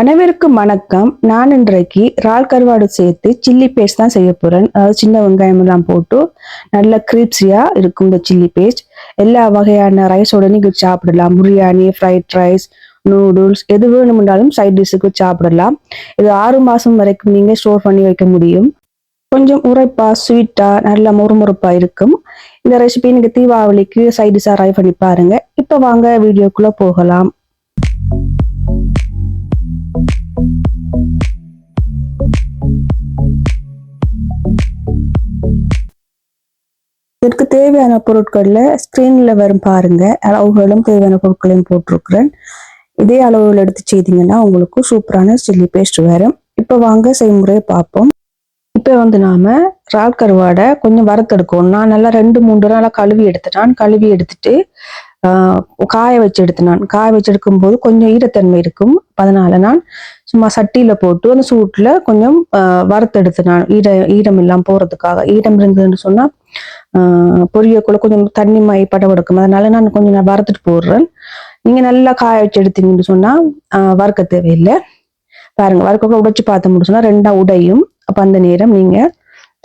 அனைவருக்கும் வணக்கம். நான் இன்றைக்கு இறால் கருவாடு சேர்த்து சில்லி பேஸ்ட் தான் செய்ய போகிறேன் அதாவது சின்ன வெங்காயம் எல்லாம் போட்டு நல்ல கிரிப்ஸியா இருக்கும் இந்த சில்லி பேஸ்ட் எல்லா வகையான ரைஸோட நீங்கள் சாப்பிடலாம். பிரியாணி ஃப்ரைட் ரைஸ் நூடுல்ஸ் எது வேணும்னாலும் சைட் டிஷ்ஷுக்கு சாப்பிடலாம். இது ஆறு மாதம் வரைக்கும் நீங்கள் ஸ்டோர் பண்ணி வைக்க முடியும். கொஞ்சம் உரைப்பா ஸ்வீட்டாக நல்ல முறுமுறுப்பாக இருக்கும். இந்த ரெசிபி நீங்கள் தீபாவளிக்கு சைட் டிஷ்ஷாக ட்ரை பண்ணி பாருங்கள் இப்போ வாங்க வீடியோக்குள்ளே போகலாம். இதற்கு தேவையான பொருட்களில் ஸ்க்ரீனில் வரும் பாருங்க. அளவுகளும் தேவையான பொருட்களையும் போட்டிருக்கிறேன். இதே அளவுகள் எடுத்து செய்தீங்கன்னா உங்களுக்கு சூப்பரான சில்லி பேஸ்ட் வரும். இப்போ வாங்க செய்முறையை பார்ப்போம். இப்போ வந்து நாம ரால் கருவாடை கொஞ்சம் வறுத்தெடுக்கணும். நான் நல்லா ரெண்டு மூன்று நாளாக கழுவி எடுத்துட்டான். கழுவி எடுத்துட்டு காய வச்சு எடுத்தினான் காய வச்சு எடுக்கும் போது கொஞ்சம் ஈரத்தன்மை இருக்கும். அதனால நான் சும்மா சட்டியில போட்டு அந்த சூட்டில் கொஞ்சம் வறுத்தெடுத்து நான் ஈர ஈரம் இல்லாமல் போறதுக்காக. ஈரம் இருந்ததுன்னு சொன்னால் பொரியக்குள்ள கொஞ்சம் தண்ணி மை படவெடுக்கும் அதனால நான் கொஞ்சம் நான் வறுத்துட்டு போடுறேன். நீங்கள் நல்லா காய வச்சு எடுத்தீங்கன்னு சொன்னால் வறுக்க தேவையில்லை. பாருங்க வறுக்கக்குள்ள உடைச்சு பார்த்து சொன்னா ரெண்டா உடையும். அப்போ அந்த நேரம் நீங்கள்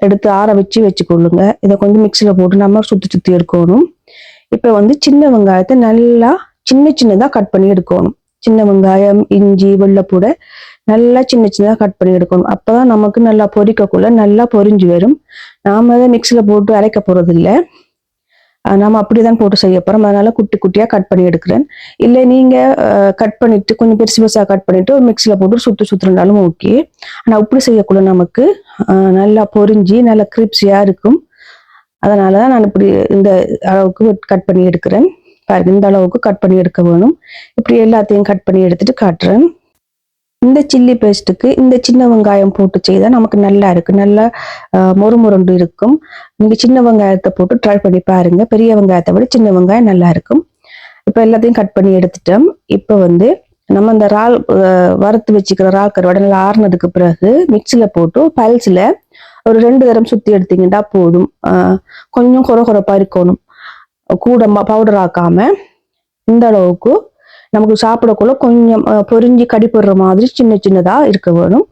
எடுத்து ஆற வச்சு வச்சுக்கொள்ளுங்க. இதை கொஞ்சம் மிக்சியில் போட்டு நம்ம சுற்றி சுற்றி எடுக்கணும். இப்போ வந்து சின்ன வெங்காயத்தை நல்லா சின்ன சின்னதாக கட் பண்ணி எடுக்கணும். சின்ன வெங்காயம் இஞ்சி வெள்ளைப்பூடை நல்லா சின்ன சின்னதாக கட் பண்ணி எடுக்கணும். அப்போ தான் நமக்கு நல்லா பொரிக்கக்குள்ள நல்லா பொரிஞ்சு வரும். நாம அதை மிக்சியில் போட்டு அரைக்க போறது இல்ல அப்படி தான் அப்படிதான் போட்டு செய்ய போகிறோம் அதனால குட்டி குட்டியாக கட் பண்ணி எடுக்கிறேன். இல்லை நீங்கள் கட் பண்ணிட்டு கொஞ்சம் பெருசு பெருசாக கட் பண்ணிட்டு ஒரு மிக்சியில் போட்டு சுற்றி சுற்றுனாலும் ஓகே ஆனால் இப்படி செய்யக்குள்ள நமக்கு நல்லா பொரிஞ்சு நல்லா கிரிப்ஸியாக இருக்கும். அதனால தான் நான் இப்படி இந்த அளவுக்கு கட் பண்ணி எடுக்கிறேன். பாருங்க இந்த அளவுக்கு கட் பண்ணி எடுக்க வேணும். இப்படி எல்லாத்தையும் கட் பண்ணி எடுத்துட்டு காட்டுறேன். இந்த சில்லி பேஸ்ட்டுக்கு இந்த சின்ன வெங்காயம் போட்டு செய்தா நமக்கு நல்லா இருக்கு. நல்லா ஆஹ், மொறு மொருண்டு இருக்கும். நீங்க சின்ன வெங்காயத்தை போட்டு ட்ரை பண்ணி பாருங்க. பெரிய வெங்காயத்தை விட சின்ன வெங்காயம் நல்லா இருக்கும். இப்போ எல்லாத்தையும் கட் பண்ணி எடுத்துட்டோம். இப்போ வந்து நம்ம இந்த இறால் வறுத்து வச்சுக்கிற இறால் கருவாடை நல்லா ஆறுனதுக்கு பிறகு மிக்சியில் போட்டு பல்ஸ்ல ஒரு ரெண்டு தரம் சுத்தி எடுத்தீங்கன்னா போதும். கொஞ்சம் குறை குறைப்பா இருக்கணும். கூட பவுடர் ஆக்காம இந்த அளவுக்கு நமக்கு சாப்பிடக்குள்ள கொஞ்சம் பொறிஞ்சி கடிப்படுற மாதிரி சின்ன சின்னதா இருக்க வேணும்.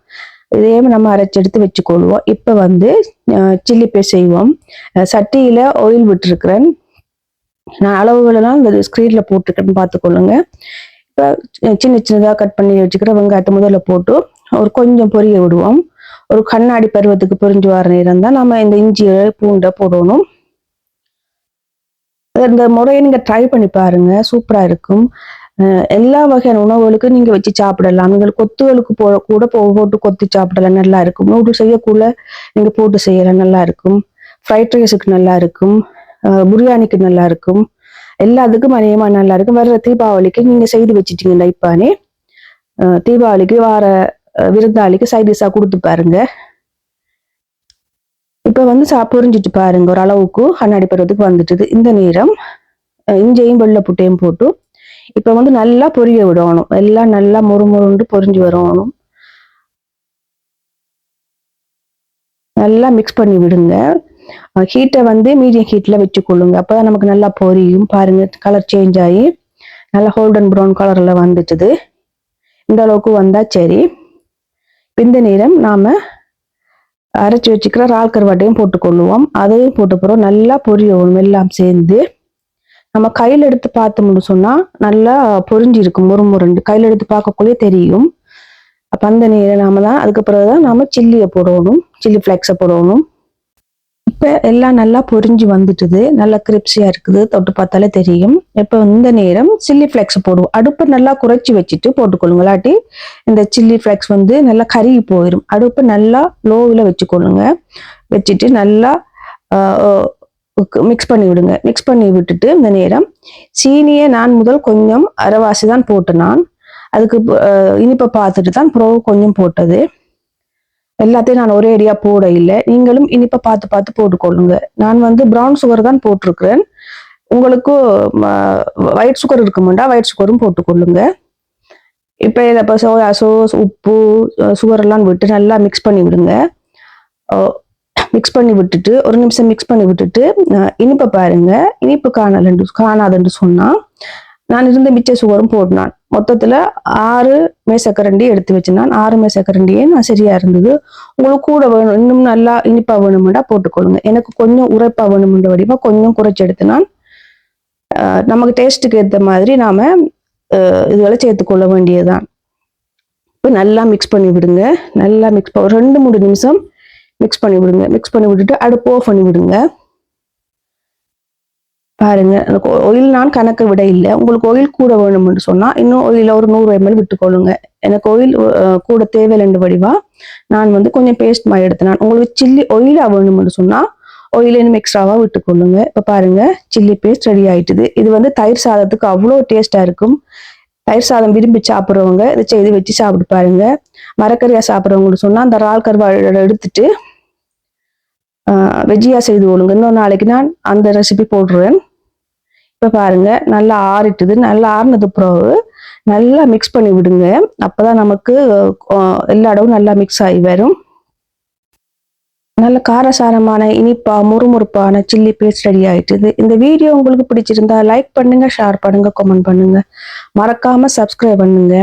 இதே நம்ம அரைச்செடுத்து வச்சுக்கொள்வோம். இப்போ வந்து சில்லி பே செய்வோம். சட்டியில் சட்டியில ஆயில் விட்டுருக்கிறேன். நான் அளவுகள் எல்லாம் இந்த ஸ்க்ரீன்ல போட்டுருக்கேன்னு பார்த்துக்கொள்ளுங்க. இப்போ சின்ன சின்னதாக கட் பண்ணி வச்சுக்கிற வெங்காயத்தை முதல்ல போட்டு ஒரு கொஞ்சம் பொரிய விடுவோம். ஒரு கண்ணாடி பருவத்துக்கு புரிஞ்சு வர நேரம் தான் நம்ம இந்த இஞ்சியை பூண்டை போடணும். இந்த முறையை நீங்க ட்ரை பண்ணி பாருங்க. சூப்பரா இருக்கும். எல்லா வகையான உணவுகளுக்கும் நீங்க வச்சு சாப்பிடலாம். நீங்கள் கொத்துகளுக்கு போ கூட போட்டு கொத்தி சாப்பிடலாம். நல்லா இருக்கும். நூடுல்ஸ் செய்யக்குள்ள நீங்க போட்டு செய்யலாம். நல்லா இருக்கும். ஃப்ரைட் ரைஸுக்கு நல்லா இருக்கும். பிரியாணிக்கு நல்லா இருக்கும். எல்லாத்துக்கும் அதிகமா நல்லா இருக்கும். வர்ற தீபாவளிக்கு நீங்க செய்து வச்சிட்டீங்கன்னா இப்பானே தீபாவளிக்கு வார விருந்தாளிக்கு சைடிஷா கொடுத்து பாருங்க. இப்ப வந்து சா பொரிஞ்சிட்டு பாருங்க ஒரு அளவுக்கு கண்ணாடி பருவத்துக்கு வந்துட்டுது. இந்த நேரம் இஞ்சையும் வெள்ளை புட்டையும் போட்டு இப்ப வந்து நல்லா பொரிய விடணும். எல்லாம் நல்லா மொறு மொறுண்டு பொரிஞ்சு வரணும். நல்லா மிக்ஸ் பண்ணி விடுங்க. ஹீட்டை வந்து மீடியம் ஹீட்ல வச்சுக்கொள்ளுங்க. அப்பதான் நமக்கு நல்லா பொரியும். பாருங்க கலர் சேஞ்ச் ஆகி நல்லா கோல்டன் ப்ரௌன் கலர்ல வந்துட்டுது. இந்த அளவுக்கு வந்தா சரி. இந்த நேரம் நாம் அரைச்சி வச்சுக்கிற இறால் கருவாட்டையும் போட்டுக்கொள்ளுவோம். அதையும் போட்டு போகிறோம் நல்லா பொரியணும் எல்லாம் சேர்ந்து நம்ம கையில் எடுத்து பார்த்தோம்னு சொன்னால் நல்லா பொரிஞ்சு இருக்கும் முறு முருண்டு கையில் எடுத்து பார்க்கக்குள்ளே தெரியும். அப்போ அந்த நேரம் நாம தான் அதுக்கு பிறகு தான் நாம் சில்லியை போடணும். சில்லி ஃப்ளெக்ஸை போடணும். இப்போ எல்லாம் நல்லா பொரிஞ்சு வந்துட்டுது. நல்லா கிரிப்ஸியா இருக்குது. தொட்டு பார்த்தாலே தெரியும். இப்போ இந்த நேரம் சில்லி ஃப்ளெக்ஸ் போடுவோம். அடுப்பை நல்லா குறைச்சி வச்சுட்டு போட்டுக்கொள்ளுங்க. இல்லாட்டி இந்த சில்லி ஃப்ளெக்ஸ் வந்து நல்லா கருகி போயிடும் அடுப்பை நல்லா லோவில் வச்சுக்கொள்ளுங்க. வச்சுட்டு நல்லா மிக்ஸ் பண்ணி விடுங்க. மிக்ஸ் பண்ணி விட்டுட்டு இந்த நேரம் சீனியை நான் முதல் கொஞ்சம் அரைவாசி தான் போட்டு நான். அதுக்கு இனிப்பை பார்த்துட்டு தான் ப்ரோ கொஞ்சம் போட்டது. எல்லாத்தையும் நான் ஒரே அடியா போட இல்லை. நீங்களும் இனிப்பை பார்த்து பார்த்து போட்டுக்கொள்ளுங்க. நான் வந்து ப்ரௌன் சுகர் தான் போட்டிருக்கிறேன். உங்களுக்கு ஒயிட் சுகர் இருக்குமெண்டா? ஒயிட் சுகரும் போட்டுக்கொள்ளுங்க. இப்போ இதை இப்போ சோயா சோஸ் உப்பு சுகர் எல்லாம் விட்டு நல்லா மிக்ஸ் பண்ணி விடுங்க. மிக்ஸ் பண்ணி விட்டுட்டு ஒரு நிமிஷம் மிக்ஸ் பண்ணி விட்டுட்டு இனிப்பை பாருங்க. இனிப்பு காணலன்னு காணாதுன்னு சொன்னா நான் இருந்த மிச்ச சுகரும் போடினான். மொத்தத்துல ஆறு மேசக்கரண்டி எடுத்து வச்சிருந்தான். ஆறு மேசக்கரண்டியே நான் சரியா இருந்தது. உங்களுக்கு கூட வேணும் இன்னும் நல்லா இனிப்பா வேணுமெண்டா போட்டுக்கொள்ளுங்க. எனக்கு கொஞ்சம் உரைப்பா வேணுமென்ற வடிவா கொஞ்சம் குறைச்சி எடுத்து நான் நமக்கு டேஸ்ட்டுக்கு ஏற்ற மாதிரி நாம ஆஹ் இதுகளை சேர்த்துக்கொள்ள வேண்டியதுதான். இப்போ நல்லா மிக்ஸ் பண்ணி விடுங்க. நல்லா மிக்ஸ் ஒரு ரெண்டு மூணு நிமிஷம் மிக்ஸ் பண்ணி விடுங்க. மிக்ஸ் பண்ணி விட்டுட்டு அடுப்பு ஆஃப் பண்ணி விடுங்க. பாருங்க எனக்கு ஆயில் நான் கணக்கு விட இல்லை. உங்களுக்கு ஆயில் கூட வேணும்னு சொன்னா இன்னும் ஆயில் ஒரு நூறு எம்எல் விட்டுக்கொள்ளுங்க. எனக்கு ஆயில் கூட தேவையில்லைன்ற வடிவா நான் வந்து கொஞ்சம் பேஸ்ட் மாதிரி எடுத்தேன். உங்களுக்கு சில்லி ஆயிலா வேணும்னு சொன்னா ஆயில் இன்னும் எக்ஸ்ட்ராவா விட்டுக்கொள்ளுங்க. இப்போ பாருங்க சில்லி பேஸ்ட் ரெடி ஆயிட்டுது. இது வந்து தயிர் சாதத்துக்கு அவ்வளோ டேஸ்டா இருக்கும். தயிர் சாதம் விரும்பி சாப்பிட்றவங்க இதை செய்து வச்சு சாப்பிட்டு பாருங்க. மரக்கறியா சாப்பிட்றவங்களுக்கு சொன்னா அந்த இறால் கருவாடு எடுத்துட்டு வெஜ்ஜியா செய்து கொள்ளுங்க. இன்னொரு நாளைக்கு நான் அந்த ரெசிபி போடுறேன். இப்போ பாருங்க நல்லா ஆறிட்டுது. நல்லா ஆறினது பிறகு நல்லா மிக்ஸ் பண்ணி விடுங்க. அப்போதான் நமக்கு எல்லா இடமும் நல்லா மிக்ஸ் ஆகி வரும். நல்ல காரசாரமான இனிப்பா முறுமுறுப்பான சில்லி பேஸ்ட் ரெடி ஆயிட்டுது. இந்த வீடியோ உங்களுக்கு பிடிச்சிருந்தா லைக் பண்ணுங்க ஷேர் பண்ணுங்க கமெண்ட் பண்ணுங்க. மறக்காம சப்ஸ்கிரைப் பண்ணுங்க.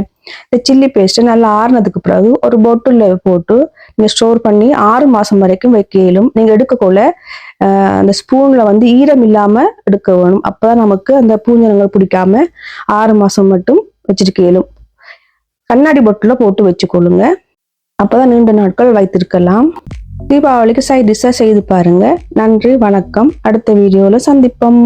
இந்த சில்லி பேஸ்ட் நல்லா ஆறுனதுக்கு பிறகு ஒரு பொட்டில் போட்டு நீங்க ஸ்டோர் பண்ணி ஆறு மாசம் வரைக்கும் வைக்க இயலும் நீங்க எடுக்கக்குள்ள ஆஹ், அந்த ஸ்பூன்ல வந்து ஈரம் இல்லாம எடுக்க வேணும். அப்பதான் நமக்கு அந்த பூஞ்சனங்கள் பிடிக்காம ஆறு மாசம் மட்டும் வச்சிருக்க இயலும் கண்ணாடி பொட்டில் போட்டு வச்சுக்கொள்ளுங்க. அப்பதான் நீண்ட நாட்கள் வைத்திருக்கலாம். தீபாவளிக்கு சைட் டிஷ்ஷாக செய்து பாருங்க. நன்றி வணக்கம். அடுத்த வீடியோவில் சந்திப்போம்.